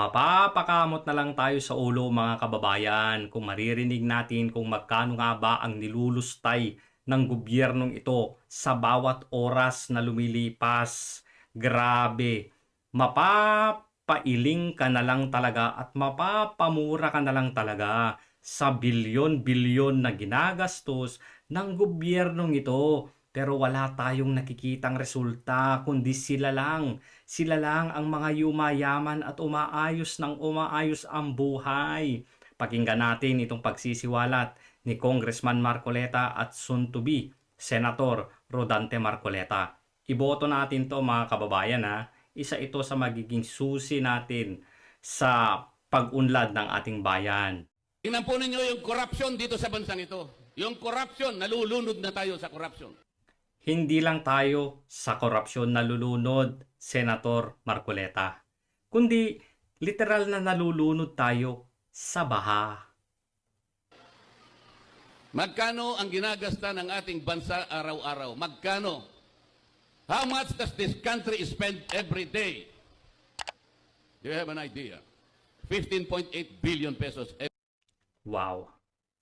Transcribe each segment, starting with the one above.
Mapapakamot na lang tayo sa ulo mga kababayan kung maririnig natin kung magkano nga ba ang nilulustay ng gobyernong ito sa bawat oras na lumilipas. Grabe. Mapapailing ka na lang talaga at mapapamura ka na lang talaga sa bilyon-bilyon na ginagastos ng gobyernong ito. Pero wala tayong nakikitang resulta kundi sila lang. Sila lang ang mga yumayaman at umaayos ng umaayos ang buhay. Pakinggan natin itong pagsisiwalat ni Congressman Marcoleta at soon to be Senator Rodante Marcoleta. Iboto natin to mga kababayan ha. Isa ito sa magiging susi natin sa pag-unlad ng ating bayan. Tingnan po ninyo yung corruption dito sa bansang ito. Yung corruption, nalulunod na tayo sa corruption. Hindi lang tayo sa korupsyon nalulunod, Senator Marcoleta, kundi literal na nalulunod tayo sa baha. Magkano ang ginagasta ng ating bansa araw-araw? Magkano? How much does this country spend every day? Do you have an idea? 15.8 billion pesos Wow.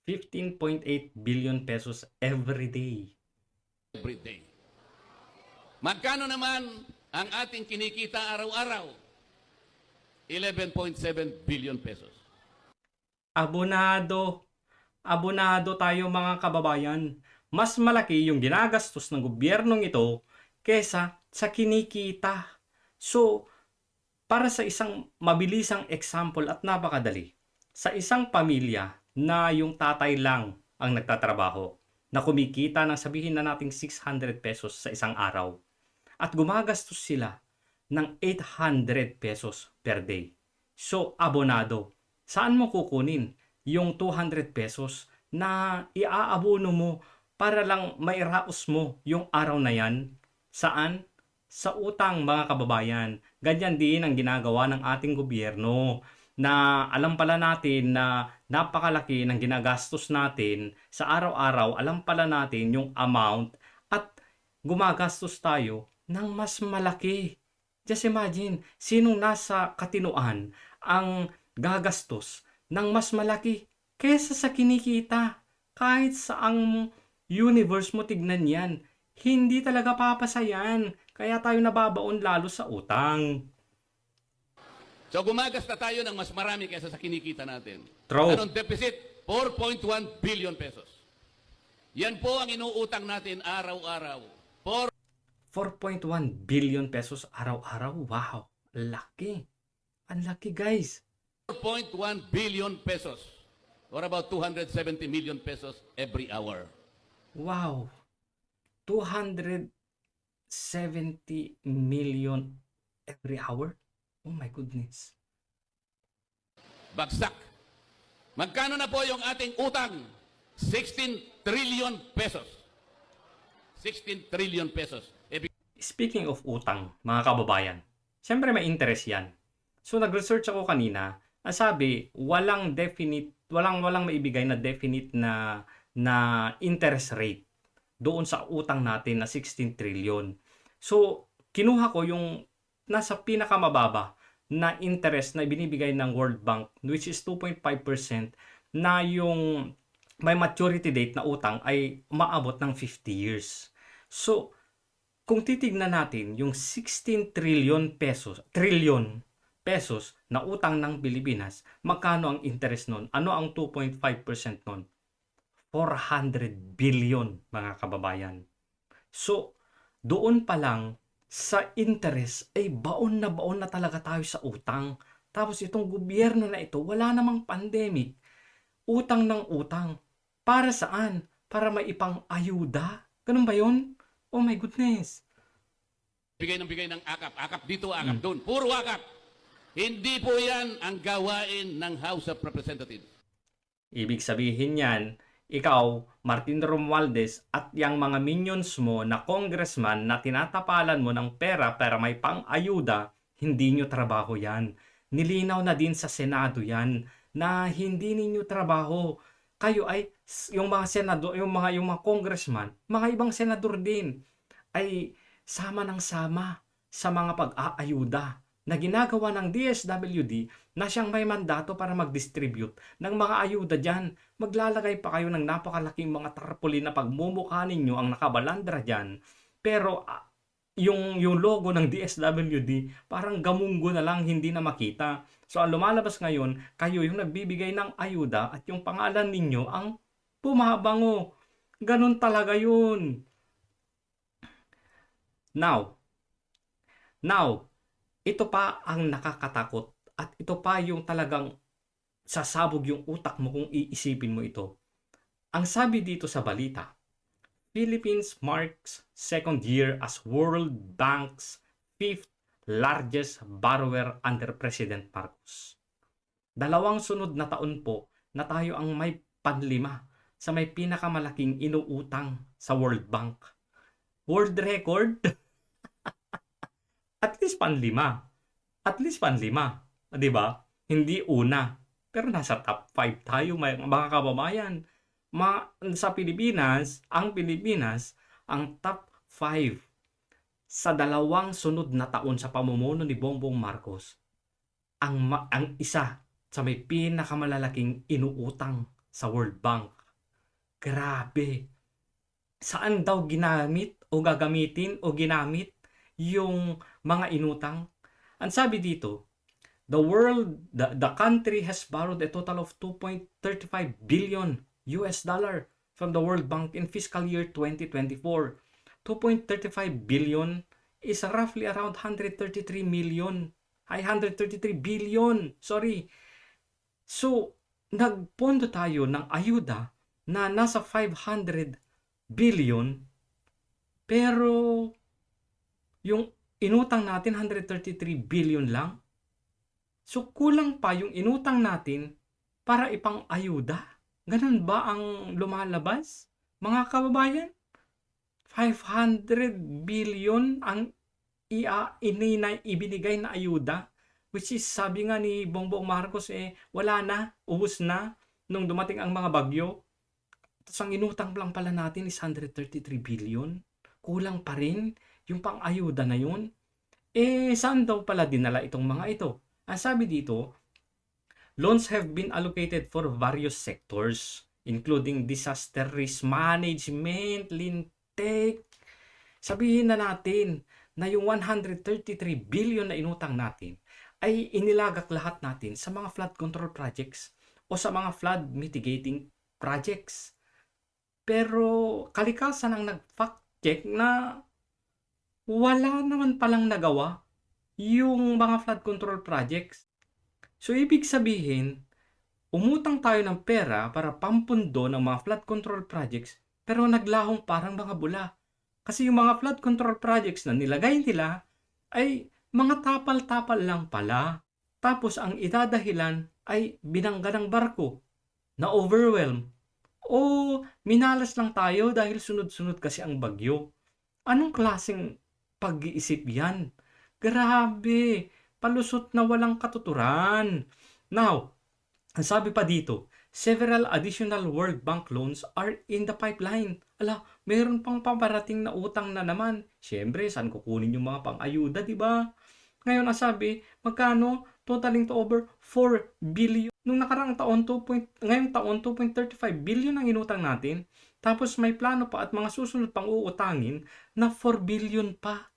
15.8 billion pesos every day. Every day. Magkano naman ang ating kinikita araw-araw? 11.7 billion pesos. Abonado. Abonado tayo mga kababayan. Mas malaki yung ginagastos ng gobyernong ito kesa sa kinikita. So, para sa isang mabilisang example at napakadali, sa isang pamilya na yung tatay lang ang nagtatrabaho, na kumikita ng sabihin na nating 600 pesos sa isang araw, at gumagastos sila ng 800 pesos per day. So, abonado. Saan mo kukunin yung 200 pesos na iaabono mo para lang mairaos mo yung araw na yan? Saan? Sa utang mga kababayan. Ganyan din ang ginagawa ng ating gobyerno na alam pala natin na napakalaki ng ginagastos natin sa araw-araw, alam pala natin yung amount at gumagastos tayo ng mas malaki. Just imagine, sinong nasa katinuan ang gagastos ng mas malaki kesa sa kinikita. Kahit sa ang universe mo tignan yan, hindi talaga papasa yan. Kaya tayo nababaon lalo sa utang. So gumagasta tayo ng mas marami kaysa sa kinikita natin. True. Anong deficit? 4.1 billion pesos. Yan po ang inuutang natin araw-araw. 4.1 billion pesos araw-araw. Wow, laki. Ang laki guys. 4.1 billion pesos. Or about 270 million pesos every hour. Wow. 270 million every hour? Oh my goodness. Bagsak. Magkano na po yung ating utang? 16 trillion pesos. 16 trillion pesos. Ibig Speaking of utang, mga kababayan, syempre may interest yan. So nag-research ako kanina, ang sabi, walang definite, walang walang maibigay na definite na na interest rate doon sa utang natin na 16 trillion. So kinuha ko yung nasa pinakamababa na interest na binibigay ng World Bank which is 2.5% na yung may maturity date na utang ay maabot ng 50 years. So, kung titignan natin yung 16 trillion pesos, trillion pesos na utang ng Pilipinas, magkano ang interest nun? Ano ang 2.5% nun? 400 billion, mga kababayan. So, doon pa lang sa interest ay baon na baon na talaga tayo sa utang. Tapos itong gobyerno na ito, wala namang pandemic. Utang ng utang. Para saan? Para maipang ayuda? Ganun ba yun? Oh my goodness. bigay ng bigay ng akap. Akap dito, akap doon. Puro akap. Hindi po yan ang gawain ng House of Representatives. Ibig sabihin yan, ikaw, Martin Romualdez at yung mga minions mo na congressman na tinatapalan mo ng pera para may pang-ayuda, hindi nyo trabaho yan. Nilinaw na din sa Senado yan na hindi ninyo trabaho. Kayo ay yung mga senador, yung mga yung mga congressman, mga ibang senador din ay sama ng sama sa mga pag-aayuda na ginagawa ng DSWD na siyang may mandato para mag-distribute ng mga ayuda dyan. Maglalagay pa kayo ng napakalaking mga tarpaulin na pagmumukha ninyo ang nakabalandra dyan. Pero ah, yung, yung logo ng DSWD parang gamunggo na lang hindi na makita. So ang lumalabas ngayon, kayo yung nagbibigay ng ayuda at yung pangalan ninyo ang pumabango. Ganun talaga yun. Now, now, ito pa ang nakakatakot at ito pa yung talagang sasabog yung utak mo kung iisipin mo ito. Ang sabi dito sa balita, Philippines marks second year as World Bank's fifth largest borrower under President Marcos. Dalawang sunod na taon po na tayo ang may panlima sa may pinakamalaking inuutang sa World Bank. World record? At least panlima. At least panlima. 'Di ba? Hindi una. Pero nasa top 5 tayo mga kababayan. Ma sa Pilipinas, ang Pilipinas ang top 5 sa dalawang sunod na taon sa pamumuno ni Bongbong Marcos. Ang ma- ang isa sa may pinakamalalaking inuutang sa World Bank. Grabe. Saan daw ginamit o gagamitin o ginamit yung mga inutang? Ang sabi dito, the world, the, the country has borrowed a total of 2.35 billion US dollar from the World Bank in fiscal year 2024. 2.35 billion is roughly around 133 million. Ay, 133 billion. Sorry. So, nagpondo tayo ng ayuda na nasa 500 billion pero yung inutang natin 133 billion lang. So kulang pa yung inutang natin para ipang ayuda. Ganun ba ang lumalabas? Mga kababayan, 500 billion ang ia ininay ibinigay na ayuda which is sabi nga ni Bongbong Marcos eh wala na, ubus na nung dumating ang mga bagyo. Tapos ang inutang lang pala natin is 133 billion. Kulang pa rin yung pang-ayuda na yun. Eh, saan daw pala dinala itong mga ito? Ang sabi dito, loans have been allocated for various sectors, including disaster risk management, lintec. Sabihin na natin na yung 133 billion na inutang natin ay inilagak lahat natin sa mga flood control projects o sa mga flood mitigating projects. Pero kalikasan ang nag-fact check na wala naman palang nagawa yung mga flood control projects. So, ibig sabihin, umutang tayo ng pera para pampundo ng mga flood control projects pero naglahong parang mga bula. Kasi yung mga flood control projects na nilagay nila ay mga tapal-tapal lang pala. Tapos ang idadahilan ay binangga ng barko na overwhelm. O minalas lang tayo dahil sunod-sunod kasi ang bagyo. Anong klaseng pag-iisip yan? Grabe! Palusot na walang katuturan. Now, ang sabi pa dito, several additional World Bank loans are in the pipeline. Ala, meron pang paparating na utang na naman. Siyempre, saan kukunin yung mga pang-ayuda, di ba? Ngayon, ang sabi, magkano? Totaling to over 4 billion. Nung nakarang taon, 2 point, ngayong taon, 2.35 billion ang inutang natin. Tapos may plano pa at mga susunod pang uutangin na 4 billion pa.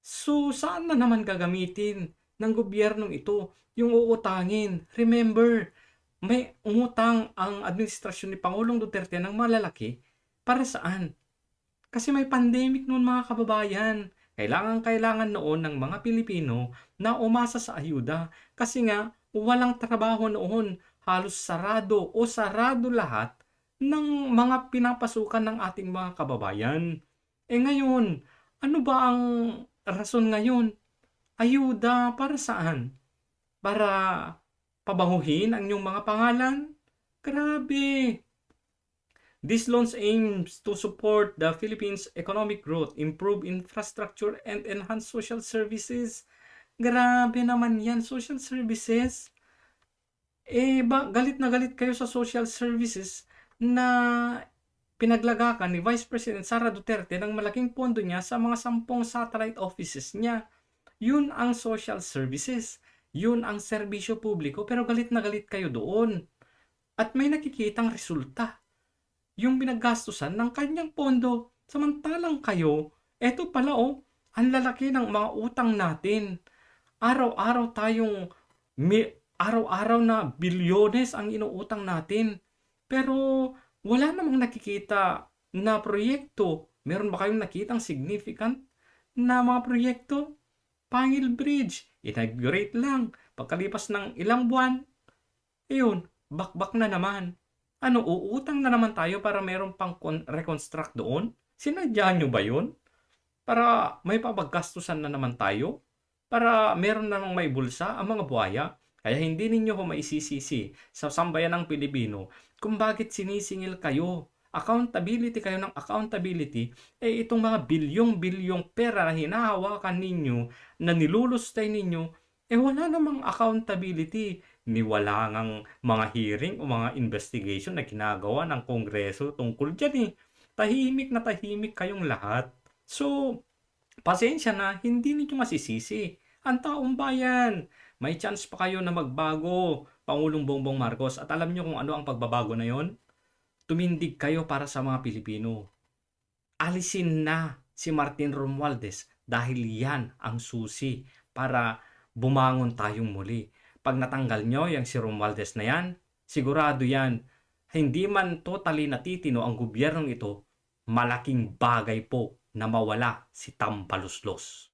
So, saan na naman gagamitin ng gobyernong ito yung uutangin? Remember, may umutang ang administrasyon ni Pangulong Duterte ng malalaki para saan? Kasi may pandemic noon mga kababayan. Kailangan kailangan noon ng mga Pilipino na umasa sa ayuda kasi nga walang trabaho noon. Halos sarado o sarado lahat ng mga pinapasukan ng ating mga kababayan. Eh ngayon, ano ba ang rason ngayon? Ayuda para saan? Para pabanguhin ang inyong mga pangalan? Grabe! This loans aims to support the Philippines' economic growth, improve infrastructure, and enhance social services. Grabe naman yan, social services. Eh, ba, galit na galit kayo sa social services na pinaglagakan ni Vice President Sara Duterte ng malaking pondo niya sa mga sampung satellite offices niya. Yun ang social services. Yun ang serbisyo publiko pero galit na galit kayo doon. At may nakikitang resulta. Yung binagastusan ng kanyang pondo. Samantalang kayo, eto pala oh, ang lalaki ng mga utang natin. Araw-araw tayong araw-araw na bilyones ang inuutang natin. Pero wala namang nakikita na proyekto. Meron ba kayong nakitang significant na mga proyekto? Pangil Bridge, inaugurate lang. Pagkalipas ng ilang buwan, ayun, bakbak na naman. Ano, uutang na naman tayo para meron pang reconstruct doon? Sinadya nyo ba yun? Para may pabaggastusan na naman tayo? Para meron namang may bulsa ang mga buhaya? Kaya hindi ninyo ko maisisisi sa sambayan ng Pilipino kung bakit sinisingil kayo. Accountability kayo ng accountability, eh itong mga bilyong-bilyong pera na hinahawakan ninyo, na nilulustay ninyo, eh wala namang accountability. Ni wala ngang mga hearing o mga investigation na ginagawa ng Kongreso tungkol dyan eh. Tahimik na tahimik kayong lahat. So, pasensya na, hindi ninyo masisisi. Ang taong bayan, may chance pa kayo na magbago, Pangulong Bongbong Marcos. At alam nyo kung ano ang pagbabago na yon? Tumindig kayo para sa mga Pilipino. Alisin na si Martin Romualdez dahil yan ang susi para bumangon tayong muli. Pag natanggal nyo yung si Romualdez na yan, sigurado yan, hindi man totally natitino ang gobyernong ito, malaking bagay po na mawala si Tampaluslos.